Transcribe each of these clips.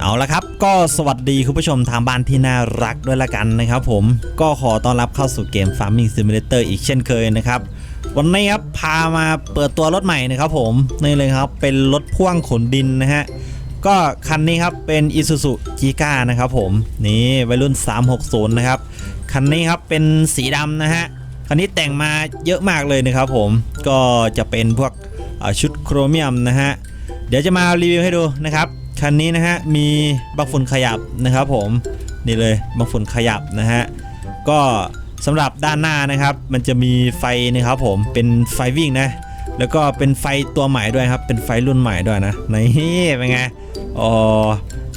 เอาละครับ ก็สวัสดีคุณผู้ชมทางบ้านที่น่ารักด้วยละกันนะครับผมก็ขอต้อนรับเข้าสู่เกม Farming Simulator อีกเช่นเคยนะครับ วันนี้ครับพามาเปิดตัวรถใหม่นะครับผมนี่เลยครับเป็นรถพ่วงขนดินนะฮะก็คันนี้ครับเป็น Isuzu g i g a นะครับผมนี่วัยรุ่น 360 นะครับ คันนี้ครับเป็นสีดำนะฮะคันนี้แต่งมาเยอะมากเลยนะครับผมก็จะเป็นพวกชุดโครเมียมนะฮะเดี๋ยวจะมารีวิวให้ดูนะครับ คันนี้นะฮะมีบักฝุ่นขยับนะครับผมนี่เลยบักฝุ่นขยับนะฮะก็สำหรับด้านหน้านะครับ มันจะมีไฟนะครับผมเป็นไฟวิ่งนะ แล้วก็เป็นไฟตัวใหม่ด้วยครับ เป็นไฟรุ่นใหม่ด้วยนะนี่เป็นไงอ๋อ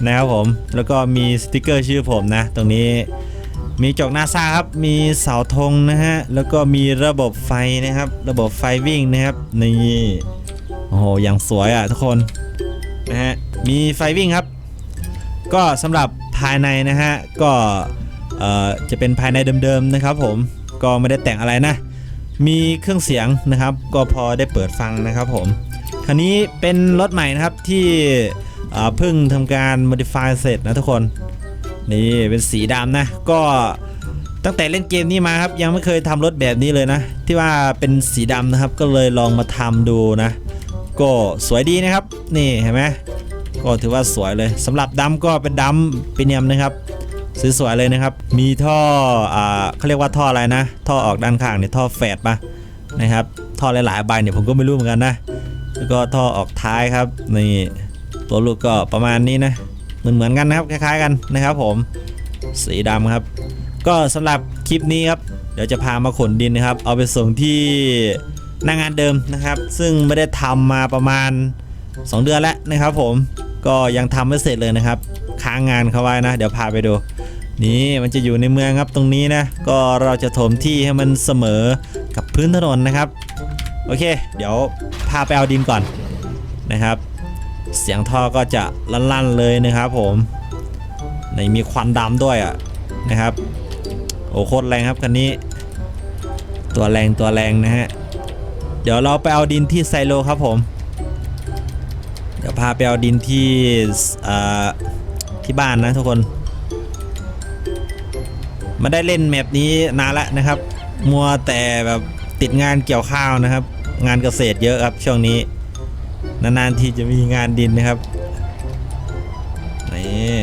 นะครับผมแล้วก็มีสติกเกอร์ชื่อผมนะ ตรงนี้มีจอกนาซาครับ มีเสาธงนะฮะ แล้วก็มีระบบไฟนะครับ ระบบไฟวิ่งนะครับ นี่ โอ้โห อย่างสวยอะทุกคน นะฮะ มีไฟวิ่งครับ ก็สำหรับภายในนะฮะ ก็จะเป็นภายในเดิมๆนะครับ ผมก็ไม่ได้แต่งอะไรนะ มีเครื่องเสียงนะครับ ก็พอได้เปิดฟังนะครับผมคันนี้เป็นรถใหม่นะครับที่เอ่อเพิ่งทำการ modify เสร็จนะทุกคนนี่เป็นสีดำนะ ก็ตั้งแต่เล่นเกมนี้มาครับ ยังไม่เคยทำรถแบบนี้เลยนะ ที่ว่าเป็นสีดำนะครับ ก็เลยลองมาทำดูนะ ก็สวยดีนะครับ นี่เห็นไหม ก็ถือว่าสวยเลยสำหรับดำก็เป็นดำปีเนียมนะครับสวยๆเลยนะครับ มีท่ออ่าเขาเรียกว่าท่ออะไรนะ ท่อออกด้านข้างเนี่ยท่อแฝดปะนะครับ ท่อหลายๆใบเนี่ยผมก็ไม่รู้เหมือนกันนะ แล้วก็ท่อออกท้ายครับนี่ตัวลูกก็ประมาณนี้นะเหมือนเหมือนกันนะครับคล้ายๆกันนะครับ ผมสีดำครับ ก็สำหรับคลิปนี้ครับเดี๋ยวจะพามาขนดินนะครับ เอาไปส่งที่หน้างงานเดิมนะครับ ซึ่งไม่ได้ทำมาประมาณ 2 เดือนแล้วนะครับผม ก็ยังทำไม่เสร็จเลยนะครับ ค้างงานเขาไว้นะ เดี๋ยวพาไปดู นี่มันจะอยู่ในเมืองครับตรงนี้นะ ก็เราจะถมที่ให้มันเสมอกับพื้นถนนนะครับ โอเค เดี๋ยวพาไปเอาดินก่อนนะครับ เสียงท่อก็จะลั่นๆเลยนะครับผมในมีควันดำด้วยอะนะครับ โอ้โคตรแรงครับคันนี้ ตัวแรงตัวแรงนะฮะเดี๋ยวเราไปเอาดินที่ไซโลครับผม พาไปเอาดินที่ที่บ้านนะทุกคนมาได้เล่นแมปนี้นานแล้วนะครับ มัวแต่แบบติดงานเกี่ยวข้าวนะครับ งานเกษตรเยอะครับช่วงนี้ นานๆทีจะมีงานดินนะครับนี่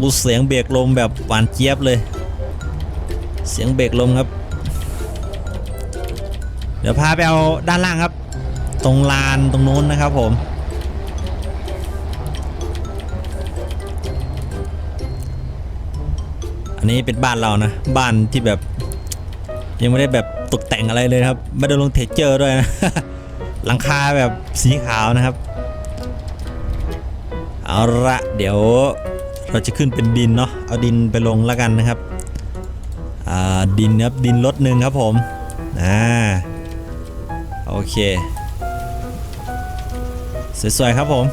บูเสียงเบรกลมแบบหวานเจี๊ยบเลย เสียงเบรกลมครับ เดี๋ยวพาไปเอาด้านล่างครับ ตรงลานตรงนู้นนะครับ ผมอันนี้เป็นบ้านเรานะ บ้านที่แบบ ยังไม่ได้แบบตกแต่งอะไรเลยครับ ไม่ได้ลงเทเจอร์ด้วยนะ หลังคาแบบสีขาวนะครับ เอาละเดี๋ยวเราจะขึ้นเป็นดินเนาะเอาดินไปลงแล้วกันนะครับดินครับดินรถหนึ่งครับผมอ่า โอเค สวย ๆ ครับผม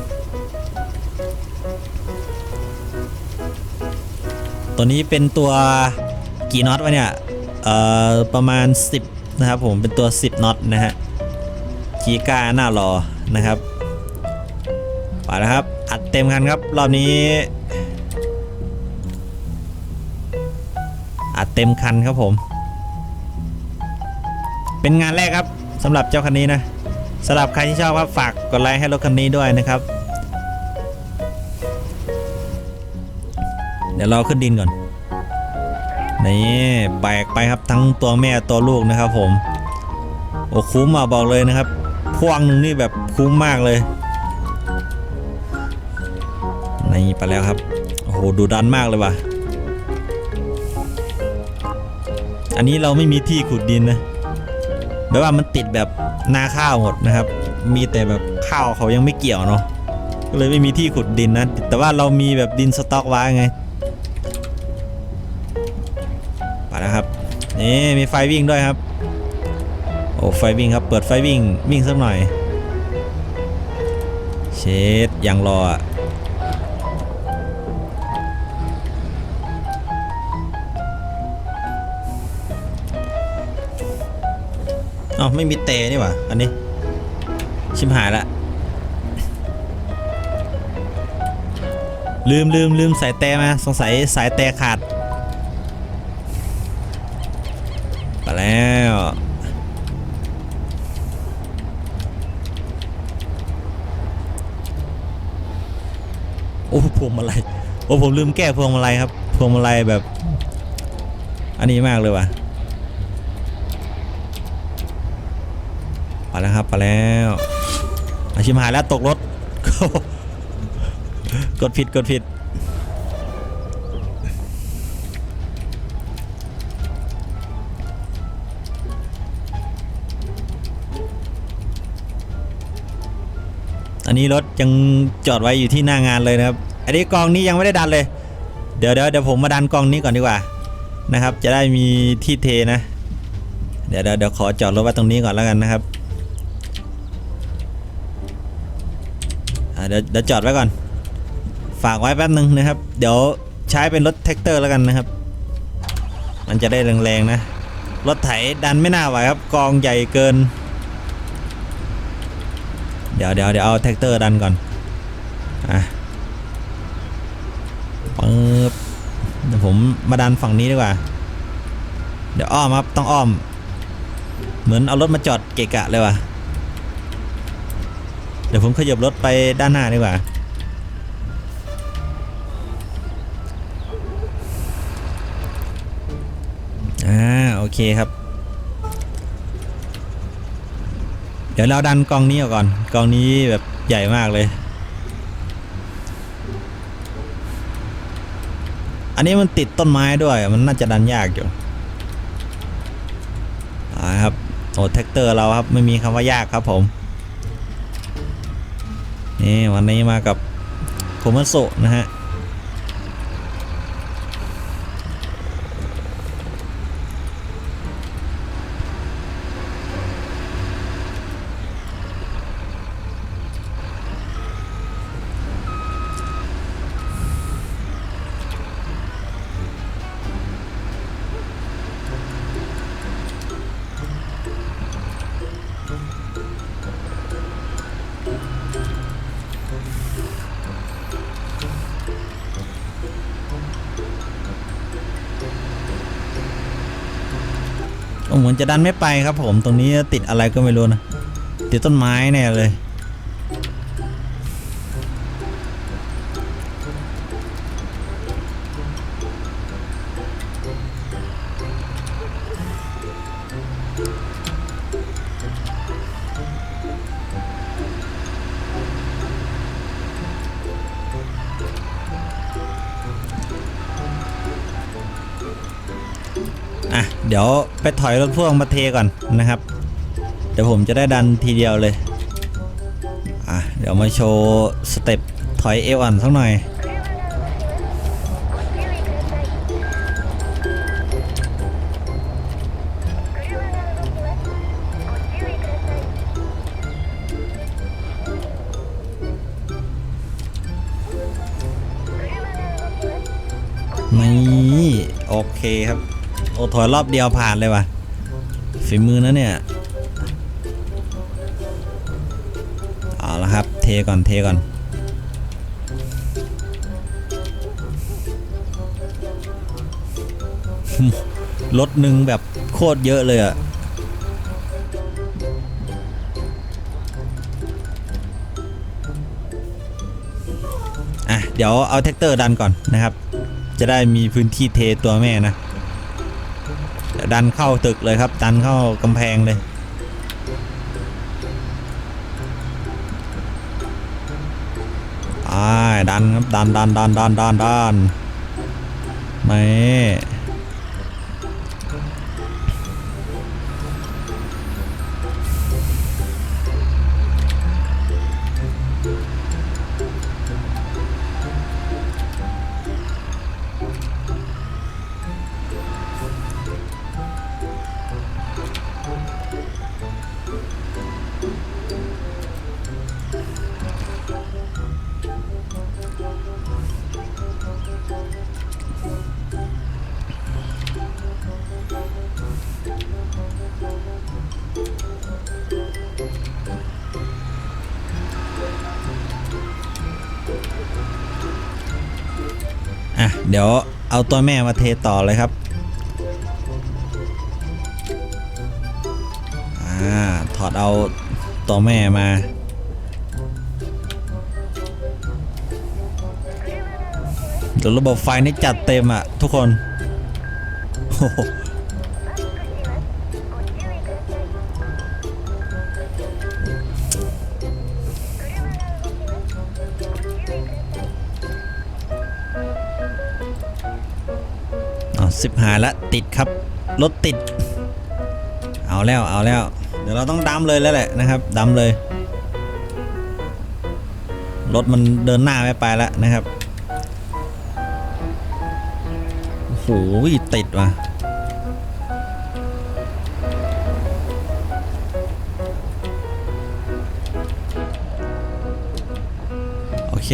ตัวนี้เป็นตัวกี่น็อตวะเนี่ย เอ่อ ประมาณ 10 นะครับผมเป็นตัว 10 น็อตนะฮะคีก้าหน้ารอนะครับไปแล้วครับ อัดเต็มคันครับ รอบนี้ อัดเต็มคันครับผม เป็นงานแรกครับ สำหรับเจ้าคันนี้นะสำหรับใครที่ชอบครับฝากกดไลค์ให้รถคันนี้ด้วยนะครับ เดี๋ยวเราขึ้นดินก่อนนี่แบกไปครับทั้งตัวแม่ตัวลูกนะครับผมโอ้คุ้มอะบอกเลยนะครับพ่วงนึงนี่แบบคุ้มมากเลยนี่ไปแล้วครับโอ้โหดูดันมากเลยว่ะอันนี้เราไม่มีที่ขุดดินนะ แบบว่ามันติดแบบนาข้าวหมดนะครับ มีแต่แบบข้าวเขายังไม่เกี่ยวเนาะก็เลยไม่มีที่ขุดดินนะ แต่ว่าเรามีแบบดินสต็อกไว้ไงไปแล้วครับนี่มีไฟวิ่งด้วยครับ โอ้ไฟวิ่งครับ เปิดไฟวิ่งวิ่งสักหน่อย เชดยังรออะ เอ้าไม่มีเตนี่หว่าอันนี้ ชิมหายละ ลืมลืมลืมสายแต่มาสงสัยสายแต่ขาดไปแล้วโอ้พวงมาลัยโอ้ผมลืมแก้พวงมาลัยครับ พวงมาลัยแบบ อันนี้มากเลยว่ะ ไปแล้วครับไปแล้วอาชิมหายแล้วตกรถ กดผิดกดผิดอันนี้รถยังจอดไว้อยู่ที่หน้างานเลยนะครับ อันนี้กองนี้ยังไม่ได้ดันเลย เดี๋ยวเดี๋ยวเดี๋ยวผมมาดันกองนี้ก่อนดีกว่านะครับ จะได้มีที่เทนะ เดี๋ยวเดี๋ยวเดี๋ยวขอจอดรถไว้ตรงนี้ก่อนแล้วกันนะครับอ่า เดี๋ยวเดี๋ยวจอดไว้ก่อน ฝากไว้แป๊บหนึ่งนะครับ เดี๋ยวใช้เป็นรถแท็กเตอร์แล้วกันนะครับ มันจะได้แรงๆนะ รถไถดันไม่น่าไหวครับ กองใหญ่เกิน เดี๋ยวเดี๋ยวเดี๋ยวเอาแท็กเตอร์ดันก่อน อะปึ๊บเดี๋ยวผมมาดันฝั่งนี้ดีกว่า เดี๋ยวอ้อมครับ ต้องอ้อม เหมือนเอารถมาจอดเกะกะเลยว่ะ เดี๋ยวผมขยับรถไปด้านหน้าดีกว่า อ่า โอเคครับ เดี๋ยวเราดันกองนี้ออกก่อน กองนี้แบบใหญ่มากเลย อันนี้มันติดต้นไม้ด้วย มันน่าจะดันยากอยู่อ่าครับโอ้แท็กเตอร์เราครับ ไม่มีคำว่ายากครับผม นี่วันนี้มากับโคมัสโซนะฮะ เหมือนจะดันไม่ไปครับผมตรงนี้ติดอะไรก็ไม่รู้นะติดต้นไม้แน่เลย เดี๋ยวไปถอยรถพ่วงมาเทก่อนนะครับเดี๋ยวผมจะได้ดันทีเดียวเลยอะเดี๋ยวมาโชว์สเต็ปถอยเอวอ่อนสักหน่อยนี่โอเคครับ อ้ถอยรอบเดียวผ่านเลยว่ะฝีมือนะเนี่ยเอาละครับ เทก่อนเทก่อนรถหนึ่งแบบโคตรเยอะเลยอะอะ เดี๋ยวเอาแท็กเตอร์ดันก่อนนะครับ จะได้มีพื้นที่เทตัวแม่นะ ดันเข้าตึกเลยครับ ดันเข้ากำแพงเลยอ่าดันครับ ดันดันดันดันดันดันนี่ อะ เดี๋ยวเอาตัวแม่มาเทต่อเลยครับ อ่า ถอดเอาตัวแม่มา ระบบไฟนี่จัดเต็มอะ ทุกคนโอ้ โหเอาสิบหายละติดครับรถติด เอาแล้วเอาแล้ว เดี๋ยวเราต้องดำเลยแล้วแหละนะครับดำเลยรถมันเดินหน้าไม่ไปแล้วนะครับโอ้โหติดว่ะโอเค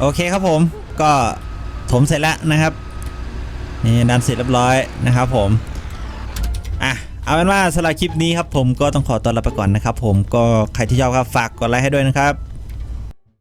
โอเคครับผมก็ถมเสร็จแล้วนะครับนี่ดันเสร็จเรียบร้อยนะครับผมอะเอาเป็นว่าสำหรับคลิปนี้ครับผมก็ต้องขอตัวลาไปก่อนนะครับผมก็ใครที่ชอบครับฝากกดไลค์ให้ด้วยนะครับ